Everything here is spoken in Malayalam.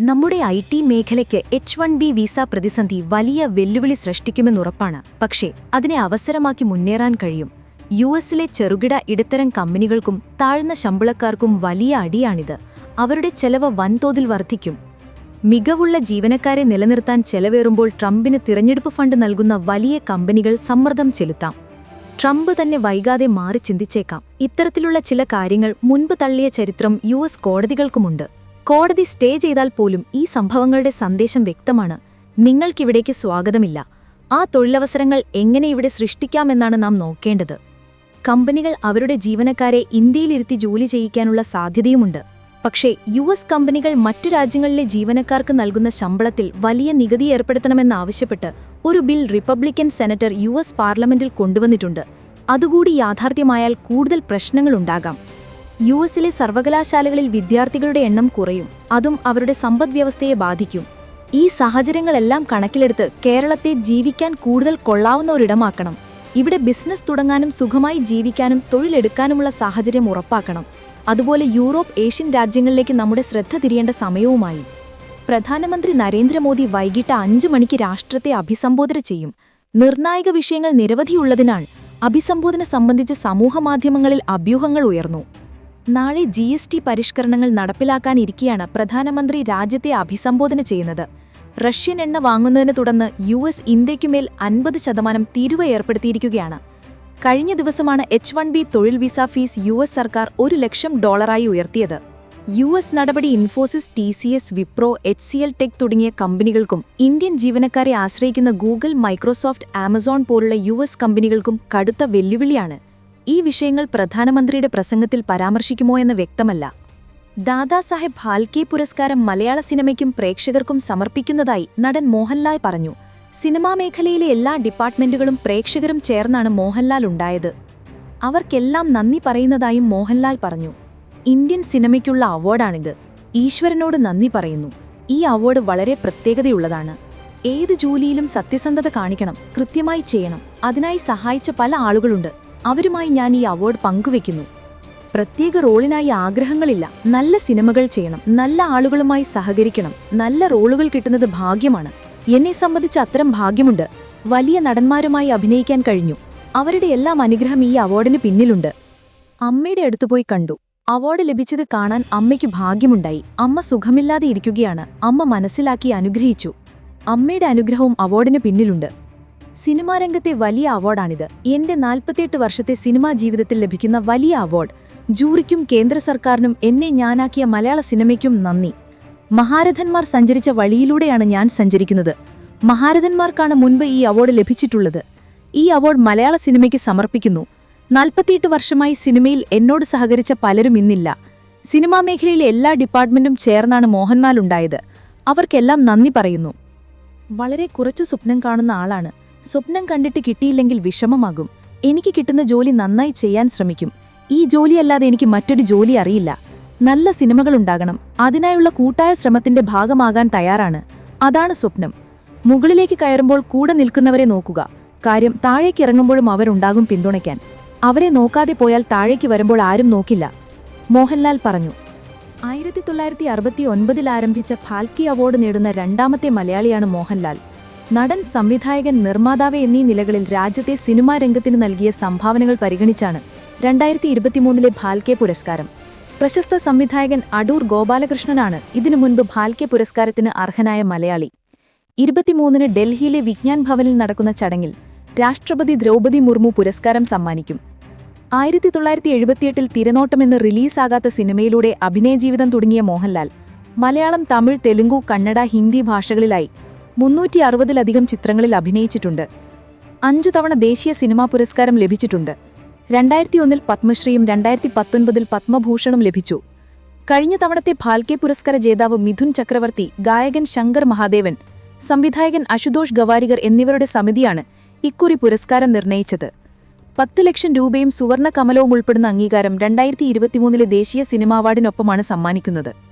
നമ്മുടെ ഐ ടി മേഖലയ്ക്ക് എച്ച് വൺ ബി വിസ പ്രതിസന്ധി വലിയ വെല്ലുവിളി സൃഷ്ടിക്കുമെന്നുറപ്പാണ് പക്ഷേ അതിനെ അവസരമാക്കി മുന്നേറാൻ കഴിയും. യു എസിലെ ചെറുകിട ഇടത്തരം കമ്പനികൾക്കും താഴ്ന്ന ശമ്പളക്കാർക്കും വലിയ അടിയാണിത്. അവരുടെ ചെലവ് വൻതോതിൽ വർദ്ധിക്കും. മികവുള്ള ജീവനക്കാരെ നിലനിർത്താൻ ചെലവേറുമ്പോൾ ട്രംപിന് തിരഞ്ഞെടുപ്പ് ഫണ്ട് നൽകുന്ന വലിയ കമ്പനികൾ സമ്മർദ്ദം ചെലുത്താം. ട്രംപ് തന്നെ വൈകാതെ മാറി ചിന്തിച്ചേക്കാം. ഇത്തരത്തിലുള്ള ചില കാര്യങ്ങൾ മുൻപ് തള്ളിയ ചരിത്രം യു കോടതികൾക്കുമുണ്ട്. കോടതി സ്റ്റേ ചെയ്താൽ പോലും ഈ സംഭവങ്ങളുടെ സന്ദേശം വ്യക്തമാണ്. നിങ്ങൾക്കിവിടേക്ക് സ്വാഗതമില്ല. ആ തൊഴിലവസരങ്ങൾ എങ്ങനെ ഇവിടെ സൃഷ്ടിക്കാമെന്നാണ് നാം നോക്കേണ്ടത്. കമ്പനികൾ അവരുടെ ജീവനക്കാരെ ഇന്ത്യയിലിരുത്തി ജോലി ചെയ്യിക്കാനുള്ള സാധ്യതയുമുണ്ട്. പക്ഷേ യു എസ് കമ്പനികൾ മറ്റു രാജ്യങ്ങളിലെ ജീവനക്കാർക്ക് നൽകുന്ന ശമ്പളത്തിൽ വലിയ നികുതി ഏർപ്പെടുത്തണമെന്നാവശ്യപ്പെട്ട് ഒരു ബിൽ റിപ്പബ്ലിക്കൻ സെനറ്റർ യു പാർലമെന്റിൽ കൊണ്ടുവന്നിട്ടുണ്ട്. അതുകൂടി യാഥാർത്ഥ്യമായാൽ കൂടുതൽ പ്രശ്നങ്ങളുണ്ടാകാം. യു എസിലെ സർവകലാശാലകളിൽ വിദ്യാർത്ഥികളുടെ എണ്ണം കുറയും. അതും അവരുടെ സമ്പദ്വ്യവസ്ഥയെ ബാധിക്കും. ഈ സാഹചര്യങ്ങളെല്ലാം കണക്കിലെടുത്ത് കേരളത്തെ ജീവിക്കാൻ കൂടുതൽ കൊള്ളാവുന്ന ഒരിടമാക്കണം ഇവിടെ ബിസിനസ് തുടങ്ങാനും സുഖമായി ജീവിക്കാനും തൊഴിലെടുക്കാനുമുള്ള സാഹചര്യം ഉറപ്പാക്കണം. അതുപോലെ യൂറോപ്പ് ഏഷ്യൻ രാജ്യങ്ങളിലേക്ക് നമ്മുടെ ശ്രദ്ധ തിരിയേണ്ട സമയവുമായി. പ്രധാനമന്ത്രി നരേന്ദ്രമോദി വൈകിട്ട് അഞ്ചു മണിക്ക് രാഷ്ട്രത്തെ അഭിസംബോധന ചെയ്യും. നിർണായക വിഷയങ്ങൾ നിരവധിയുള്ളതിനാൽ അഭിസംബോധന സംബന്ധിച്ച് സമൂഹമാധ്യമങ്ങളിൽ അഭ്യൂഹങ്ങൾ ഉയർന്നു. നാളെ ജി എസ് ടി പരിഷ്കരണങ്ങൾ നടപ്പിലാക്കാനിരിക്കെയാണ് പ്രധാനമന്ത്രി രാജ്യത്തെ അഭിസംബോധന ചെയ്യുന്നത്. റഷ്യൻ എണ്ണ വാങ്ങുന്നതിനെ തുടർന്ന് യു എസ് ഇന്ത്യയ്ക്കുമേൽ അൻപത് ശതമാനം തീരുവ ഏർപ്പെടുത്തിയിരിക്കുകയാണ്. കഴിഞ്ഞ ദിവസമാണ് എച്ച് വൺ ബി തൊഴിൽ വിസ ഫീസ് യു എസ് സർക്കാർ ഒരു ലക്ഷം ഡോളറായി ഉയർത്തിയത്. യു എസ് നടപടി Infosys T C S Wipro H C L tech തുടങ്ങിയ കമ്പനികൾക്കും ഇന്ത്യൻ ജീവനക്കാരെ ആശ്രയിക്കുന്ന ഗൂഗിൾ മൈക്രോസോഫ്റ്റ് ആമസോൺ പോലുള്ള യു എസ് കമ്പനികൾക്കും കടുത്ത വെല്ലുവിളിയാണ്. ഈ വിഷയങ്ങൾ പ്രധാനമന്ത്രിയുടെ പ്രസംഗത്തിൽ പരാമർശിക്കുമോ എന്ന് വ്യക്തമല്ല. ദാദാസാഹേബ് ഫാൽക്കെ പുരസ്കാരം മലയാള സിനിമയ്ക്കും പ്രേക്ഷകർക്കും സമർപ്പിക്കുന്നതായി നടൻ മോഹൻലാൽ പറഞ്ഞു. സിനിമാ മേഖലയിലെ എല്ലാ ഡിപ്പാർട്ട്മെന്റുകളും പ്രേക്ഷകരും ചേർന്നാണ് മോഹൻലാൽ ഉണ്ടായത്. അവർക്കെല്ലാം നന്ദി പറയുന്നതായും മോഹൻലാൽ പറഞ്ഞു. ഇന്ത്യൻ സിനിമയ്ക്കുള്ള അവാർഡാണിത്. ഈശ്വരനോട് നന്ദി പറയുന്നു. ഈ അവാർഡ് വളരെ പ്രത്യേകതയുള്ളതാണ്. ഏത് ജോലിയിലും സത്യസന്ധത കാണിക്കണം കൃത്യമായി ചെയ്യണം. അതിനായി സഹായിച്ച പല ആളുകളുണ്ട്. അവരുമായി ഞാൻ ഈ അവാർഡ് പങ്കുവെക്കുന്നു. പ്രത്യേക റോളിനായി ആഗ്രഹങ്ങളില്ല. നല്ല സിനിമകൾ ചെയ്യണം. നല്ല ആളുകളുമായി സഹകരിക്കണം. നല്ല റോളുകൾ കിട്ടുന്നത് ഭാഗ്യമാണ്. എന്നെ സംബന്ധിച്ച് അത്തരം ഭാഗ്യമുണ്ട്. വലിയ നടന്മാരുമായി അഭിനയിക്കാൻ കഴിഞ്ഞു. അവരുടെ എല്ലാം അനുഗ്രഹം ഈ അവാർഡിന് പിന്നിലുണ്ട്. അമ്മയുടെ അടുത്തുപോയി കണ്ടു. അവാർഡ് ലഭിച്ചത് കാണാൻ അമ്മയ്ക്ക് ഭാഗ്യമുണ്ടായി. അമ്മ സുഖമില്ലാതെ ഇരിക്കുകയാണ്. അമ്മ മനസ്സിലാക്കി അനുഗ്രഹിച്ചു. അമ്മയുടെ അനുഗ്രഹവും അവാർഡിന് പിന്നിലുണ്ട്. സിനിമാ രംഗത്തെ വലിയ അവാർഡാണിത്. എന്റെ നാൽപ്പത്തിയെട്ട് വർഷത്തെ സിനിമാ ജീവിതത്തിൽ ലഭിക്കുന്ന വലിയ അവാർഡ്. ജൂറിക്കും കേന്ദ്ര സർക്കാരിനും എന്നെ ഞാനാക്കിയ മലയാള സിനിമയ്ക്കും നന്ദി. മഹാരഥന്മാർ സഞ്ചരിച്ച വഴിയിലൂടെയാണ് ഞാൻ സഞ്ചരിക്കുന്നത്. മഹാരഥന്മാർക്കാണ് മുൻപ് ഈ അവാർഡ് ലഭിച്ചിട്ടുള്ളത്. ഈ അവാർഡ് മലയാള സിനിമയ്ക്ക് സമർപ്പിക്കുന്നു. നാൽപ്പത്തിയെട്ട് വർഷമായി സിനിമയിൽ എന്നോട് സഹകരിച്ച പലരും ഇന്നില്ല. സിനിമാ മേഖലയിലെ എല്ലാ ഡിപ്പാർട്ട്മെന്റും ചേർന്നാണ് മോഹൻലാൽ ഉണ്ടായത്. അവർക്കെല്ലാം നന്ദി പറയുന്നു. വളരെ കുറച്ച് സ്വപ്നം കാണുന്ന ആളാണ്. സ്വപ്നം കണ്ടിട്ട് കിട്ടിയില്ലെങ്കിൽ വിഷമമാകും. എനിക്ക് കിട്ടുന്ന ജോലി നന്നായി ചെയ്യാൻ ശ്രമിക്കും. ഈ ജോലിയല്ലാതെ എനിക്ക് മറ്റൊരു ജോലി അറിയില്ല. നല്ല സിനിമകൾ ഉണ്ടാകണം. അതിനായുള്ള കൂട്ടായ ശ്രമത്തിന്റെ ഭാഗമാകാൻ തയ്യാറാണ്. അതാണ് സ്വപ്നം. മുകളിലേക്ക് കയറുമ്പോൾ കൂടെ നിൽക്കുന്നവരെ നോക്കുക. കാര്യം താഴേക്ക് ഇറങ്ങുമ്പോഴും അവരുണ്ടാകും പിന്തുണയ്ക്കാൻ. അവരെ നോക്കാതെ പോയാൽ താഴേക്ക് വരുമ്പോൾ ആരും നോക്കില്ല. മോഹൻലാൽ പറഞ്ഞു ആയിരത്തി തൊള്ളായിരത്തി അറുപത്തി ഒൻപതിൽ ആരംഭിച്ച ഫാൽക്കി അവാർഡ് നേടുന്ന രണ്ടാമത്തെ മലയാളിയാണ് മോഹൻലാൽ. നടൻ സംവിധായകൻ നിർമ്മാതാവ് എന്നീ നിലകളിൽ രാജ്യത്തെ സിനിമാ രംഗത്തിന് നൽകിയ സംഭാവനകൾ പരിഗണിച്ചാണ് രണ്ടായിരത്തി ഇരുപത്തിമൂന്നിലെ ഭാൽക്കെ പുരസ്കാരം. പ്രശസ്ത സംവിധായകൻ അടൂർ ഗോപാലകൃഷ്ണനാണ് ഇതിനു മുൻപ് ഭാൽക്കെ പുരസ്കാരത്തിന് അർഹനായ മലയാളി. ഇരുപത്തിമൂന്നിന് ഡൽഹിയിലെ വിജ്ഞാൻ ഭവനിൽ നടക്കുന്ന ചടങ്ങിൽ രാഷ്ട്രപതി ദ്രൗപദി മുർമു പുരസ്കാരം സമ്മാനിക്കും. ആയിരത്തി തൊള്ളായിരത്തി എഴുപത്തിയെട്ടിൽ തിരനോട്ടമെന്ന് റിലീസാകാത്ത സിനിമയിലൂടെ അഭിനയ ജീവിതം തുടങ്ങിയ മോഹൻലാൽ മലയാളം തമിഴ് തെലുങ്കു കന്നഡ ഹിന്ദി ഭാഷകളിലായി മുന്നൂറ്റി അറുപതിലധികം ചിത്രങ്ങളിൽ അഭിനയിച്ചിട്ടുണ്ട്. അഞ്ചു തവണ ദേശീയ സിനിമാ പുരസ്കാരം ലഭിച്ചിട്ടുണ്ട്. രണ്ടായിരത്തി ഒന്നിൽ പത്മശ്രീയും രണ്ടായിരത്തി പത്തൊൻപതിൽ പത്മഭൂഷണും ലഭിച്ചു. കഴിഞ്ഞ തവണത്തെ ഭാൽക്കെ പുരസ്കാര ജേതാവ് മിഥുൻ ചക്രവർത്തി ഗായകൻ ശങ്കർ മഹാദേവൻ സംവിധായകൻ അശുതോഷ് ഗവാരികർ എന്നിവരുടെ സമിതിയാണ് ഇക്കുറി പുരസ്കാരം നിർണയിച്ചത്. പത്ത് ലക്ഷം രൂപയും സുവർണ കമലവും ഉൾപ്പെടുന്ന അംഗീകാരം രണ്ടായിരത്തി ഇരുപത്തിമൂന്നിലെ ദേശീയ സിനിമാ അവാർഡിനൊപ്പമാണ് സമ്മാനിക്കുന്നത്.